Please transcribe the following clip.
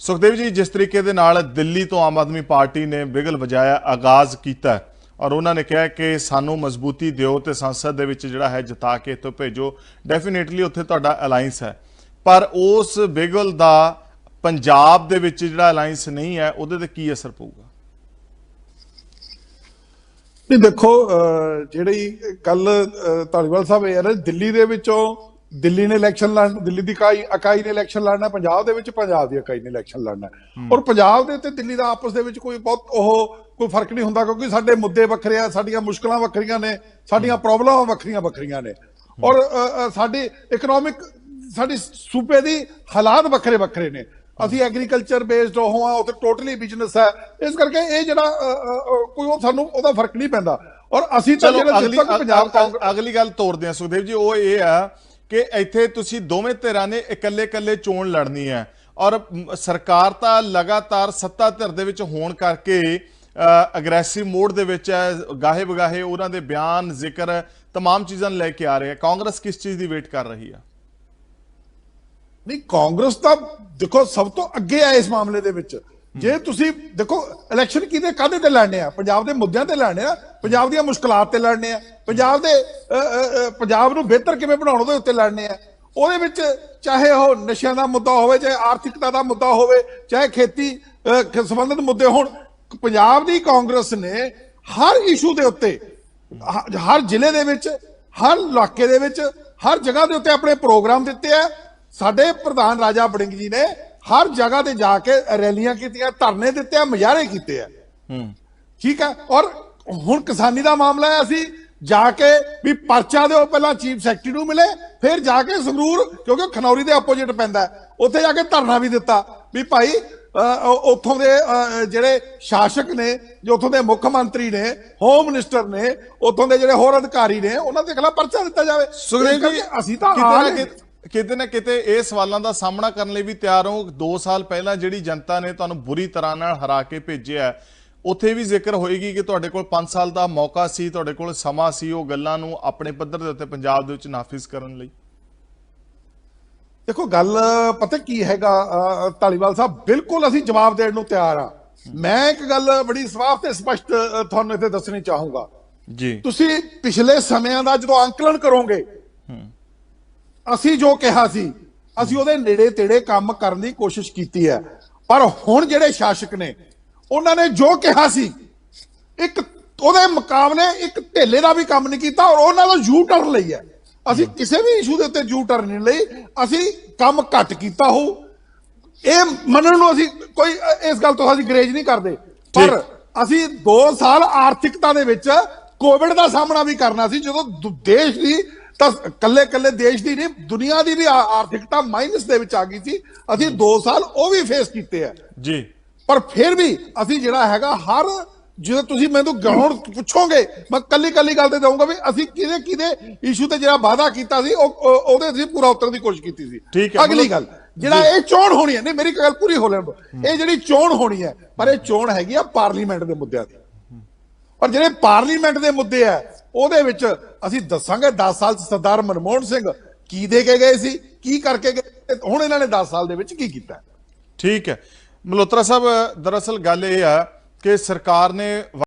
ਸੁਖਦੇਵ ਜੀ, ਜਿਸ ਤਰੀਕੇ ਦੇ ਨਾਲ ਦਿੱਲੀ ਤੋਂ ਆਮ ਆਦਮੀ ਪਾਰਟੀ ਨੇ ਬਿਗਲ ਵਜਾਇਆ, ਆਗਾਜ਼ ਕੀਤਾ ਔਰ ਉਹਨਾਂ ਨੇ ਕਿਹਾ ਕਿ ਸਾਨੂੰ ਮਜ਼ਬੂਤੀ ਦਿਓ ਤੇ ਸੰਸਦ ਦੇ ਵਿੱਚ ਜਿਹੜਾ ਹੈ ਜਿਤਾ ਕੇ ਇੱਥੋਂ ਭੇਜੋ। ਡੈਫੀਨੇਟਲੀ ਉੱਥੇ ਤੁਹਾਡਾ ਅਲਾਈਅੰਸ ਹੈ। ਪਰ ਉਸ ਬਿਗਲ ਦਾ ਪੰਜਾਬ ਦੇ ਵਿੱਚ ਜਿਹੜਾ ਅਲਾਈਅੰਸ ਨਹੀਂ ਹੈ, ਉਹਦੇ ਤੇ ਕੀ ਅਸਰ ਪਊਗਾ? ਨਹੀਂ, ਦੇਖੋ ਜਿਹੜੀ ਕੱਲ ਧਾਲੀਵਾਲ ਸਾਹਿਬ ਇਹ ਦਿੱਲੀ ਦੇ ਵਿੱਚੋਂ ਦਿੱਲੀ ਨੇ ਇਲੈਕਸ਼ਨ ਲੜਨ ਦਿੱਲੀ ਦੀ ਇਕਾਈ ਇਕਾਈ ਨੇ ਇਲੈਕਸ਼ਨ ਲੜਨਾ ਪੰਜਾਬ ਦੇ ਵਿੱਚ ਪੰਜਾਬ ਦੀ ਇਕਾਈ ਨੇ ਇਲੈਕਸ਼ਨ ਲੜਨਾ। ਔਰ ਪੰਜਾਬ ਦੇ ਤੇ ਦਿੱਲੀ ਦਾ ਆਪਸ ਦੇ ਵਿੱਚ ਕੋਈ ਬਹੁਤ ਉਹ ਕੋਈ ਫ਼ਰਕ ਨਹੀਂ ਹੁੰਦਾ ਕਿਉਂਕਿ ਸਾਡੇ ਮੁੱਦੇ ਵੱਖਰੇ ਆ ਸਾਡੀਆਂ ਮੁਸ਼ਕਲਾਂ ਵੱਖਰੀਆਂ ਨੇ ਸਾਡੀਆਂ ਪ੍ਰੋਬਲਮਾਂ ਵੱਖਰੀਆਂ ਵੱਖਰੀਆਂ ਨੇ। ਔਰ ਸਾਡੀ ਇਕਨੋਮਿਕ ਸਾਡੀ ਸੂਬੇ ਦੀ ਹਾਲਾਤ ਵੱਖਰੇ ਵੱਖਰੇ ਨੇ। ਅਸੀਂ ਐਗਰੀਕਲਚਰ ਬੇਸਡ ਉਹ ਆ ਉੱਥੇ ਟੋਟਲੀ ਬਿਜ਼ਨਸ ਹੈ। ਇਸ ਕਰਕੇ ਇਹ ਜਿਹੜਾ ਕੋਈ ਉਹ ਸਾਨੂੰ ਉਹਦਾ ਫ਼ਰਕ ਨਹੀਂ ਪੈਂਦਾ। ਔਰ ਅਸੀਂ ਤਾਂ ਜਿਹੜਾ ਪੰਜਾਬ ਅਗਲੀ ਗੱਲ ਤੋਰਦੇ ਹਾਂ ਸੁਖਦੇਵ ਜੀ ਉਹ ਇਹ ਆ ਕਿ ਇੱਥੇ ਤੁਸੀਂ ਦੋਵੇਂ ਧਿਰਾਂ ਨੇ ਇਕੱਲੇ ਇਕੱਲੇ ਚੋਣ ਲੜਨੀ ਹੈ ਔਰ ਮ, ਸਰਕਾਰ ਤਾਂ ਲਗਾਤਾਰ ਸੱਤਾ ਧਿਰ ਦੇ ਵਿੱਚ ਹੋਣ ਕਰਕੇ ਅਗਰੈਸਿਵ ਮੋਡ ਦੇ ਵਿੱਚ ਹੈ ਗਾਹੇ ਬਗਾਹੇ ਉਹਨਾਂ ਦੇ ਬਿਆਨ ਜ਼ਿਕਰ तमाम ਚੀਜ਼ਾਂ ਨੂੰ ਲੈ ਕੇ ਆ ਰਹੇ ਆ ਕਾਂਗਰਸ ਕਿਸ ਚੀਜ਼ ਦੀ ਵੇਟ ਕਰ ਰਹੀ ਆ ਨਹੀਂ ਕਾਂਗਰਸ ਤਾਂ ਦੇਖੋ ਸਭ ਤੋਂ ਅੱਗੇ ਆ ਇਸ ਮਾਮਲੇ ਦੇ ਵਿੱਚ ਜੇ ਤੁਸੀਂ ਦੇਖੋ ਇਲੈਕਸ਼ਨ ਕਿਹਦੇ ਕਾਹਦੇ ਤੇ ਲੜਨੇ ਆ ਪੰਜਾਬ ਦੇ ਮੁੱਦਿਆਂ ਤੇ ਲੜਨੇ ਆ ਪੰਜਾਬ ਦੀਆਂ ਮੁਸ਼ਕਲਾਂ ਤੇ ਲੜਨੇ ਆ। ਪੰਜਾਬ ਦੇ ਪੰਜਾਬ ਨੂੰ ਬਿਹਤਰ ਕਿਵੇਂ ਬਣਾਉਣ ਦੇ ਉੱਤੇ ਲੜਨੇ ਆ। ਉਹਦੇ ਵਿੱਚ ਚਾਹੇ ਉਹ ਨਸ਼ਿਆਂ ਦਾ ਮੁੱਦਾ ਹੋਵੇ ਚਾਹੇ ਆਰਥਿਕਤਾ ਦਾ ਮੁੱਦਾ ਹੋਵੇ ਚਾਹੇ ਖੇਤੀ ਸੰਬੰਧਿਤ ਮੁੱਦੇ ਹੋਣ ਪੰਜਾਬ ਦੀ ਕਾਂਗਰਸ ਨੇ ਹਰ ਇਸ਼ੂ ਦੇ ਉੱਤੇ ਹਰ ਜ਼ਿਲ੍ਹੇ ਦੇ ਵਿੱਚ ਹਰ ਇਲਾਕੇ ਦੇ ਵਿੱਚ ਹਰ ਜਗ੍ਹਾ ਦੇ ਉੱਤੇ ਆਪਣੇ ਪ੍ਰੋਗਰਾਮ ਦਿੱਤੇ ਆ। ਸਾਡੇ ਪ੍ਰਧਾਨ ਰਾਜਾ ਬੜਿੰਗ ਜੀ ਨੇ ਹਰ ਜਗ੍ਹਾ ਤੇ ਜਾ ਕੇ ਰੈਲੀਆਂ ਕੀਤੀਆਂ ਧਰਨੇ ਦਿੱਤੇ ਆ ਮੁਜ਼ਾਹਰੇ ਕੀਤੇ ਆ। ਹੂੰ। ਠੀਕ ਹੈ ਔਰ ਹੁਣ ਕਿਸਾਨੀ ਦਾ ਮਾਮਲਾ ਹੈ ਅਸੀਂ ਜਾ ਕੇ ਵੀ ਪਰਚਾ ਦਿਓ ਪਹਿਲਾਂ ਚੀਫ ਸੈਕਟਰੀ ਨੂੰ ਮਿਲੇ ਫਿਰ ਜਾ ਕੇ ਸੰਗਰੂਰ ਕਿਉਂਕਿ ਖਨੌਰੀ ਦੇ ਆਪੋਜੀਟ ਪੈਂਦਾ ਉੱਥੇ ਜਾ ਕੇ ਧਰਨਾ ਵੀ ਦਿੱਤਾ ਵੀ ਭਾਈ ਉੱਥੋਂ ਦੇ ਜਿਹੜੇ ਸ਼ਾਸਕ ਨੇ ਜੋ ਉੱਥੋਂ ਦੇ ਮੁੱਖ ਮੰਤਰੀ ਨੇ ਹੋਮ ਮਿਨਿਸਟਰ ਨੇ ਉੱਥੋਂ ਦੇ ਜਿਹੜੇ ਹੋਰ ਅਧਿਕਾਰੀ ਨੇ ਉਹਨਾਂ ਦੇ ਖਿਲਾਫ ਪਰਚਾ ਦਿੱਤਾ ਜਾਵੇ। ਸੁਖਦੇਵ ਜੀ ਅਸੀਂ ਤਾਂ ਕਿਤੇ ਨਾ। ਕਿਤੇ- ਕਿਤੇ ਨਾ ਕਿਤੇ ਇਹ ਸਵਾਲਾਂ ਦਾ ਸਾਹਮਣਾ ਕਰਨ ਲਈ ਵੀ ਤਿਆਰ ਹੋ। 2 ਸਾਲ ਪਹਿਲਾਂ ਜਿਹੜੀ ਜਨਤਾ ਨੇ ਤੁਹਾਨੂੰ ਬੁਰੀ ਤਰ੍ਹਾਂ ਨਾਲ ਹਰਾ ਕੇ ਭੇਜਿਆ ਉੱਥੇ ਵੀ ਜ਼ਿਕਰ ਹੋਏਗੀ ਕਿ ਤੁਹਾਡੇ ਕੋਲ 5 ਸਾਲ ਦਾ ਮੌਕਾ ਸੀ ਤੁਹਾਡੇ ਕੋਲ ਸਮਾਂ ਸੀ ਉਹ ਗੱਲਾਂ ਨੂੰ ਆਪਣੇ ਪੱਧਰ ਦੇ ਉੱਤੇ ਪੰਜਾਬ ਦੇ ਵਿੱਚ ਨਾਫਿਜ਼ ਕਰਨ ਲਈ। ਦੇਖੋ ਗੱਲ ਪਤਾ ਕੀ ਹੈਗਾ ਧਾਲੀਵਾਲ ਸਾਹਿਬ ਬਿਲਕੁਲ ਅਸੀਂ ਜਵਾਬ ਦੇਣ ਨੂੰ ਤਿਆਰ ਆ। ਮੈਂ ਇੱਕ ਗੱਲ ਬੜੀ ਸਾਫ਼ ਤੇ ਸਪਸ਼ਟ ਤੁਹਾਨੂੰ ਇੱਥੇ ਦੱਸਣੀ ਚਾਹੂੰਗਾ। ਜੀ। ਤੁਸੀਂ ਪਿਛਲੇ ਸਮਿਆਂ ਦਾ ਜਦੋਂ ਅੰਕਲਨ ਕਰੋਗੇ ਅਸੀਂ ਜੋ ਕਿਹਾ ਸੀ ਅਸੀਂ ਉਹਦੇ ਨੇੜੇ ਤੇੜੇ ਕੰਮ ਕਰਨ ਦੀ ਕੋਸ਼ਿਸ਼ ਕੀਤੀ ਹੈ। ਪਰ ਹੁਣ ਜਿਹੜੇ ਸ਼ਾਸਕ ਨੇ ਉਹਨਾਂ ਨੇ ਜੋ ਕਿਹਾ ਸੀ ਇੱਕ ਉਹਦੇ ਮੁਕਾਬਲੇ ਇੱਕ ਢੇਲੇ ਦਾ ਵੀ ਕੰਮ ਨਹੀਂ ਕੀਤਾ ਔਰ ਉਹਨਾਂ ਦਾ ਯੂ ਟਰਨ ਲਈ ਹੈ। ਅਸੀਂ ਕਿਸੇ ਵੀ ਇਸ਼ੂ ਦੇ ਉੱਤੇ ਯੂ ਟਰਨ ਨਹੀਂ ਲਈ ਅਸੀਂ ਕੰਮ ਘੱਟ ਕੀਤਾ ਹੋ ਇਹ ਮੰਨਣ ਨੂੰ ਅਸੀਂ ਕੋਈ ਇਸ ਗੱਲ ਤੋਂ ਅਸੀਂ ਗਰੇਜ ਨਹੀਂ ਕਰਦੇ। ਪਰ ਅਸੀਂ 2 ਸਾਲ ਆਰਥਿਕਤਾ ਦੇ ਵਿੱਚ ਕੋਵਿਡ ਦਾ ਸਾਹਮਣਾ ਵੀ ਕਰਨਾ ਸੀ। ਜਦੋਂ ਦੇਸ਼ ਦੀ ਤਾਂ ਕੱਲੇ ਕੱਲੇ ਦੇਸ਼ ਦੀ ਨਹੀਂ ਦੁਨੀਆ ਦੀ ਵੀ ਆਰਥਿਕਤਾ ਮਾਈਨਸ ਦੇ ਵਿੱਚ ਆ ਗਈ ਸੀ। ਅਸੀਂ 2 ਸਾਲ ਉਹ ਵੀ ਫੇਸ ਕੀਤੇ ਆ ਜੀ। ਪਰ ਫਿਰ ਵੀ ਅਸੀਂ ਜਿਹੜਾ ਹੈਗਾ ਹਰ ਜਦੋਂ ਤੁਸੀਂ ਮੈਨੂੰ ਗਰਾਊਂਡ ਪੁੱਛੋਗੇ ਮੈਂ ਕੱਲੀ ਕੱਲੀ ਗੱਲ ਤੇ ਦਊਂਗਾ ਵੀ ਅਸੀਂ ਕਿਹਦੇ ਕਿਹਦੇ ਇਸ਼ੂ ਤੇ ਜਿਹੜਾ ਵਾਅਦਾ ਕੀਤਾ ਸੀ ਉਹ ਉਹ- ਉਹਦੇ ਅਸੀਂ ਪੂਰਾ ਉਤਰਨ ਦੀ ਕੋਸ਼ਿਸ਼ ਕੀਤੀ ਸੀ। ਠੀਕ ਹੈ, ਅਗਲੀ ਗੱਲ ਜਿਹੜਾ ਇਹ ਚੋਣ ਹੋਣੀ ਹੈ ਨਹੀਂ ਮੇਰੀ ਗੱਲ ਪੂਰੀ ਹੋ ਲੈਣ ਇਹ ਜਿਹੜੀ ਚੋਣ ਹੋਣੀ ਹੈ ਪਰ ਇਹ ਚੋਣ ਹੈਗੀ ਆ ਪਾਰਲੀਮੈਂਟ ਦੇ ਮੁੱਦਿਆਂ ਦੀ। ਪਰ ਜਿਹੜੇ ਪਾਰਲੀਮੈਂਟ ਦੇ ਮੁੱਦੇ ਆ ਉਹਦੇ ਵਿੱਚ ਅਸੀਂ ਦੱਸਾਂਗੇ 10 ਸਾਲ 'ਚ ਸਰਦਾਰ ਮਨਮੋਹਨ ਸਿੰਘ ਕੀ ਦੇ ਕੇ ਗਏ ਸੀ ਕੀ ਕਰਕੇ ਗਏ ਹੁਣ ਇਹਨਾਂ ਨੇ 10 ਸਾਲ ਦੇ ਵਿੱਚ ਕੀ ਕੀਤਾ। ਠੀਕ ਹੈ। ਮਲਹੋਤਰਾ ਸਾਹਿਬ ਦਰਅਸਲ ਗੱਲ ਇਹ ਆ ਕਿ ਸਰਕਾਰ ਨੇ